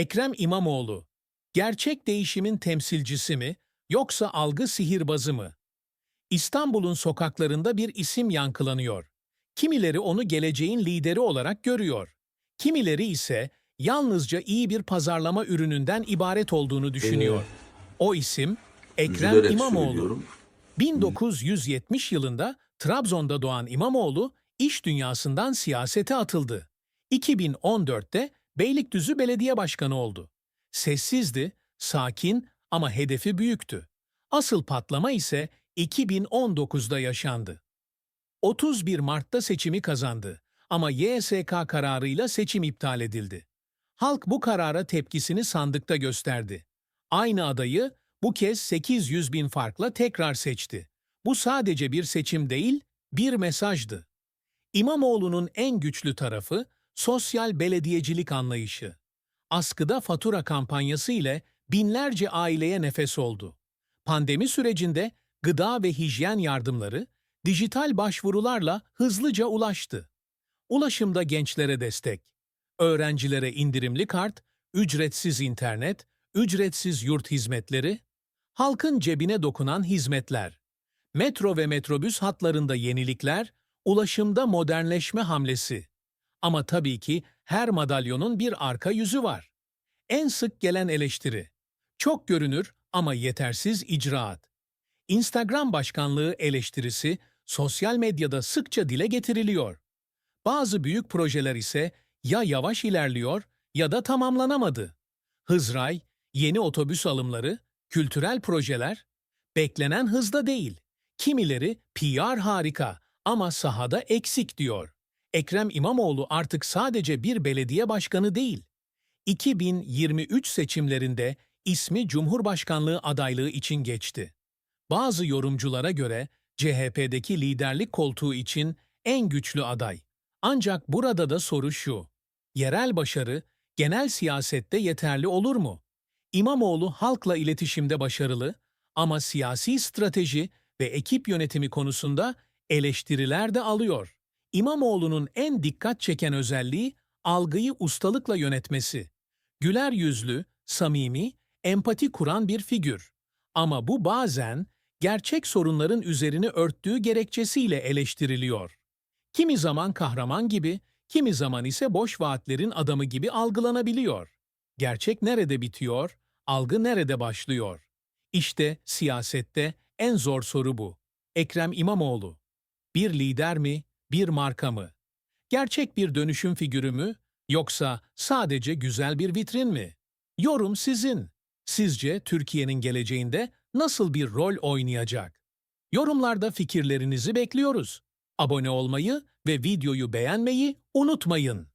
Ekrem İmamoğlu, gerçek değişimin temsilcisi mi yoksa algı sihirbazı mı? İstanbul'un sokaklarında bir isim yankılanıyor. Kimileri onu geleceğin lideri olarak görüyor. Kimileri ise yalnızca iyi bir pazarlama ürününden ibaret olduğunu düşünüyor. O isim Ekrem İmamoğlu. söylüyorum. 1970 yılında Trabzon'da doğan İmamoğlu iş dünyasından siyasete atıldı. 2014'te Beylikdüzü Belediye Başkanı oldu. Sessizdi, sakin ama hedefi büyüktü. Asıl patlama ise 2019'da yaşandı. 31 Mart'ta seçimi kazandı ama YSK kararıyla seçim iptal edildi. Halk bu karara tepkisini sandıkta gösterdi. Aynı adayı bu kez 800 bin farkla tekrar seçti. Bu sadece bir seçim değil, bir mesajdı. İmamoğlu'nun en güçlü tarafı sosyal belediyecilik anlayışı. Askıda fatura kampanyası ile binlerce aileye nefes oldu. Pandemi sürecinde gıda ve hijyen yardımları dijital başvurularla hızlıca ulaştı. Ulaşımda gençlere destek, öğrencilere indirimli kart, ücretsiz internet, ücretsiz yurt hizmetleri, halkın cebine dokunan hizmetler, metro ve metrobüs hatlarında yenilikler, ulaşımda modernleşme hamlesi. Ama tabii ki her madalyonun bir arka yüzü var. En sık gelen eleştiri. Çok görünür ama yetersiz icraat. Instagram başkanlığı eleştirisi sosyal medyada sıkça dile getiriliyor. Bazı büyük projeler ise ya yavaş ilerliyor ya da tamamlanamadı. Hızray, yeni otobüs alımları, kültürel projeler, beklenen hızda değil. Kimileri PR harika ama sahada eksik diyor. Ekrem İmamoğlu artık sadece bir belediye başkanı değil. 2023 seçimlerinde ismi Cumhurbaşkanlığı adaylığı için geçti. Bazı yorumculara göre CHP'deki liderlik koltuğu için en güçlü aday. Ancak burada da soru şu. Yerel başarı genel siyasette yeterli olur mu? İmamoğlu halkla iletişimde başarılı ama siyasi strateji ve ekip yönetimi konusunda eleştiriler de alıyor. İmamoğlu'nun en dikkat çeken özelliği algıyı ustalıkla yönetmesi. Güler yüzlü, samimi, empati kuran bir figür. Ama bu bazen gerçek sorunların üzerini örttüğü gerekçesiyle eleştiriliyor. Kimi zaman kahraman gibi, kimi zaman ise boş vaatlerin adamı gibi algılanabiliyor. Gerçek nerede bitiyor, algı nerede başlıyor? İşte siyasette en zor soru bu. Ekrem İmamoğlu. Bir lider mi, bir marka mı? Gerçek bir dönüşüm figürü mü, yoksa sadece güzel bir vitrin mi? Yorum sizin. Sizce Türkiye'nin geleceğinde nasıl bir rol oynayacak? Yorumlarda fikirlerinizi bekliyoruz. Abone olmayı ve videoyu beğenmeyi unutmayın.